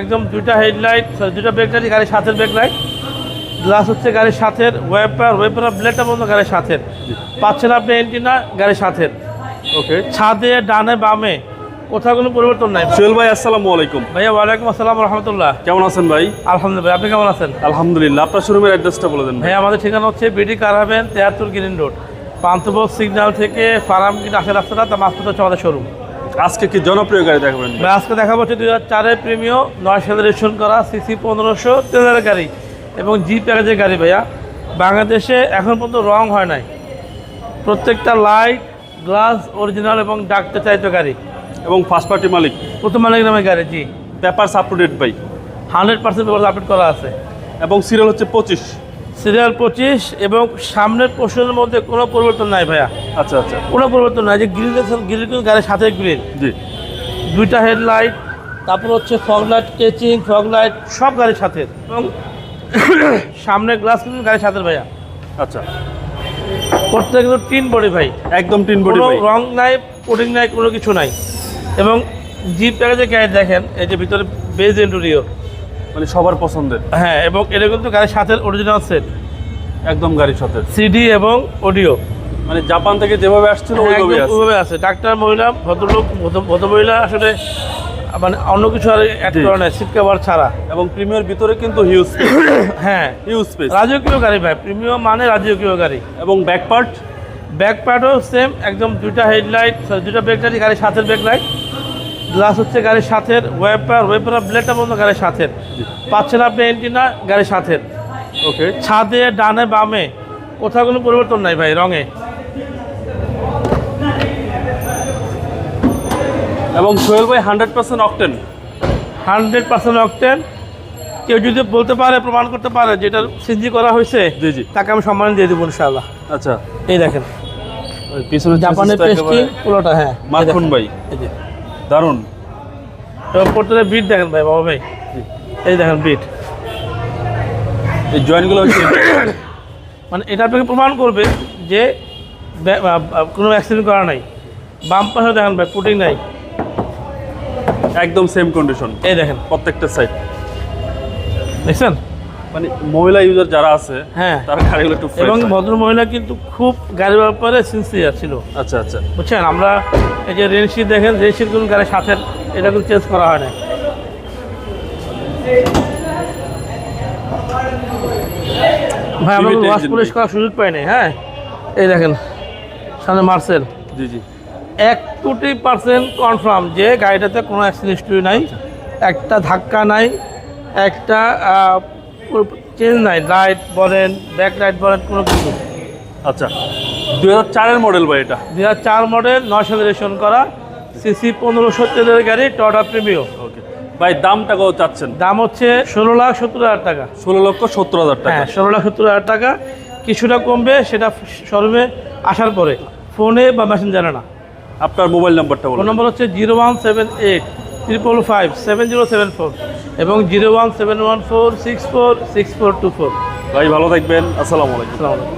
একদম দুইটা হেডলাইট দুইটা ব্যাকলাইট গাড়ির সাথের ব্যাকলাইট গ্লাস হচ্ছে গাড়ির সাথের ওয়েপার ওয়েপার ব্লেডটা বন্ধ গাড়ির সাথের। পাচ্ছেন আপনি এন্টিনা গাড়ির সাথের। ওকে ছাদে ডানে বামে কোথাও কোনো পরিবর্তন নাই। সোহেল ভাই আসসালামু আলাইকুম। ভাইয়া ওয়ালাইকুম আসসালাম রহমতুল্লাহ কেমন আছেন ভাই? আলহামদুলিল্লাহ আপনি কেমন আছেন? আলহামদুলিল্লাহ আপনার শোরুমের অ্যাড্রেসটা বলে দেন ভাই। ভাইয়া আমাদের ঠিকানা হচ্ছে বিডি কারাবেন তেয়াত্তর গ্রিন রোড পান্থবোধ সিগন্যাল থেকে ফার্ম কিনা আসে রাস্তাটা তার মাঝপথে হচ্ছে আমাদের শোরুম আজকে কি জনপ্রিয় গাড়ি দেখাবেন? ভাই আজকে দেখা হচ্ছে দুই হাজার চারের প্রিমিয় নয় সালে রেজিস্ট্রেশন করা সিসি পনেরোশো তেলের গাড়ি এবং জি প্যাকেজের গাড়ি ভাইয়া। বাংলাদেশে এখন পর্যন্ত রং হয় নাই। প্রত্যেকটা লাইট গ্লাস অরিজিনাল এবং ডাকতে চাইতো গাড়ি। এবং ফার্স্ট পার্টি মালিক? প্রথম মালিক নামে গাড়ি ji. Paper up to date ভাই। হান্ড্রেড পার্সেন্ট পেপার আপডেট করা আছে। এবং সিরিয়াল হচ্ছে পঁচিশ। সিরিয়াল পঁচিশ এবং সামনের পোর্শনের মধ্যে কোনো পরিবর্তন নাই ভাইয়া। আচ্ছা আচ্ছা। কোনো পরিবর্তন নাই যে গ্রিল গ্রিল কিন্তু গাড়ির সাথে গ্রিল জি। দুইটা হেডলাইট তারপর হচ্ছে ফগ লাইট কেচিং ফগ লাইট সব গাড়ির সাথে। এবং সামনে গ্লাস কিন্তু গাড়ির সাথে ভাইয়া। আচ্ছা। প্রত্যেক কিন্তু টিন বডি ভাই। একদম টিন বডি কোনো রং নাই কোটিং নাই কোনো কিছু নাই। এবং জিপ প্যাকেজের গাড়ি দেখেন এই যে ভিতরে বেজ এন্টুরিও মানে সবার পছন্দের। হ্যাঁ এবং এটা কিন্তু গাড়ির সাথে অরিজিনাল সেট একদম গাড়ির সাথে সিডি এবং অডিও মানে জাপান থেকে যেভাবে আসছিল ওইভাবে আছে। ডাক্তার মহিলা ভদ্রলোক ভদ্রমহিলা আসলে মানে অন্য কিছু আর অ্যাড। করে সিট কাভার ছাড়া। এবং প্রিমিয়ার ভিতরে কিন্তু হিউজ হ্যাঁ হিউজ স্পেস রাজকীয় গাড়ি ভাই। প্রিমিয়াম মানে রাজকীয় গাড়ি। এবং ব্যাক পার্ট ব্যাক পার্টও সেম একদম দুইটা হেডলাইট দুইটা ব্যাকলাইট গাড়ির সাথের ব্যাকলাইট গ্লাস হচ্ছে গাড়ির সাথের ওয়েপার ওয়েপার ব্লেডটা বন্ধ গাড়ির সাথের। পাচ্ছেন আপনি এন্টিনা গাড়ির সাথের। ওকে। ছাদে ডানে বামে কোথাও কোনো পরিবর্তন নাই ভাই রঙে। এবং সোহেল ভাই hundred percent octane hundred percent octane কেউ যদি বলতে পারে প্রমাণ করতে পারে যেটা সিনজি করা হয়েছে জি জি। তাকে আমি সম্মান দিয়ে দেবো ইনশাআল্লাহ। আচ্ছা। এই দেখেন। পিছনে জাপানের পেস্টিং পুরোটা হ্যাঁ। মাখন ভাই। এই যে। দারুণ। প্রত্যেকটা বিট দেখেন ভাই বাবা ভাই। এই দেখেন বিট এই জয়েন্টগুলো হচ্ছে মানে এটা আপনাকে প্রমাণ করবে যে কোনো অ্যাক্সিডেন্ট করা নাই। বাম পাশে দেখেন ভাই পুটিং নাই। একদম সেম কন্ডিশন এই দেখেন। প্রত্যেকটা সাইড দেখছেন? মানে মহিলা ইউজার যারা আছে হ্যাঁ। তার গাড়িগুলো একটু এবং। ভদ্র মহিলা কিন্তু খুব গাড়ির ব্যাপারে সিনসিয়ার ছিল। আচ্ছা আচ্ছা। বুঝছেন? আমরা এই যে রেনশিট দেখেন রেনশিট কিন্তু গাড়ির সাথে এটা কিন্তু চেঞ্জ করা হয় না ভাই আমরা ওয়াশ পলিশ করার সুযোগ পাইনি হ্যাঁ? এই দেখেন সামনে মার্সেল জি জি। এক কোটি পার্সেন্ট কনফার্ম যে গাড়িটাতে কোনো অ্যাক্সিডেন্ট হিস্ট্রি নাই একটা ধাক্কা নাই একটা চেঞ্জ নাই লাইট বলেন ব্যাক লাইট বলেন কোনো কিছু। আচ্ছা দুই হাজার চারের মডেল ভাই এটা? দু হাজার চার মডেল সালে রেজিস্ট্রেশন করা সিসি পনেরোশো তেলের গাড়ি টটা প্রিমিও ওকে ভাই দামটা কত চাচ্ছেন? দাম হচ্ছে ষোলো লাখ সত্তর হাজার টাকা। ষোলো লক্ষ সত্তর হাজার টাকা। হ্যাঁ ষোলো লাখ সত্তর হাজার টাকা। কিছুটা কমবে সেটা শোরুমে আসার পরে। ফোনে বা মেসেঞ্জারে না। আপনার মোবাইল নাম্বারটা ফোন বলুন। নম্বর হচ্ছে zero one seven eight triple five seven zero seven four এবং zero one seven one four six four six four two four. ভাই ভালো থাকবেন। আসসালামু আলাইকুম।